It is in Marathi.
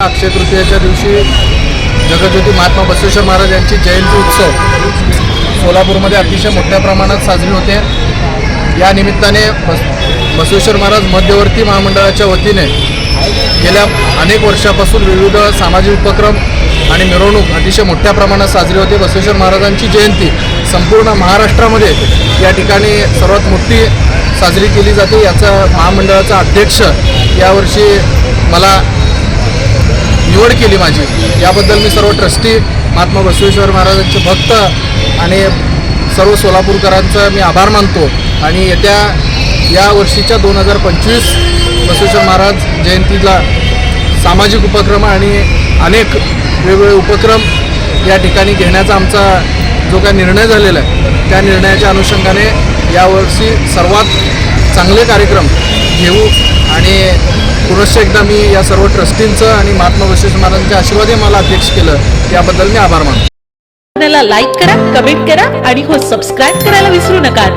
अक्षय तृतीयाच्या दिवशी जगज्योती महात्मा बसवेश्वर महाराज यांची जयंती उत्सव सोलापूरमध्ये अतिशय मोठ्या प्रमाणात साजरी होते. या निमित्ताने बस बसवेश्वर महाराज मध्यवर्ती महामंडळाच्या वतीने गेल्या अनेक वर्षापासून विविध सामाजिक उपक्रम आणि मिरवणूक अतिशय मोठ्या प्रमाणात साजरी होते. बसवेश्वर महाराजांची जयंती संपूर्ण महाराष्ट्रामध्ये या ठिकाणी सर्वात मोठी साजरी केली जाते. याचा महामंडळाचा अध्यक्ष यावर्षी मला निवड केली माझी. याबद्दल मी सर्व ट्रस्टी महात्मा बसवेश्वर महाराजांचे भक्त आणि सर्व सोलापूरकरांचा मी आभार मानतो. आणि येत्या या वर्षीच्या दोन हजार पंचवीस बसवेश्वर महाराज जयंतीला सामाजिक उपक्रम आणि अनेक वेगवेगळे उपक्रम या ठिकाणी घेण्याचा आमचा जो काय निर्णय झालेला आहे त्या निर्णयाच्या अनुषंगाने यावर्षी सर्वात चांगले कार्यक्रम घेऊ आणि पुनश्च एकदा मी या सर्व ट्रस्टींचं आणि महात्मा बसवेश्वर महाराजांच्या आशीर्वादे मला अध्यक्ष केलं याबद्दल मी आभार मानतो. चॅनलला लाईक करा कमेंट करा आणि हो सबस्क्राईब करायला विसरू नका.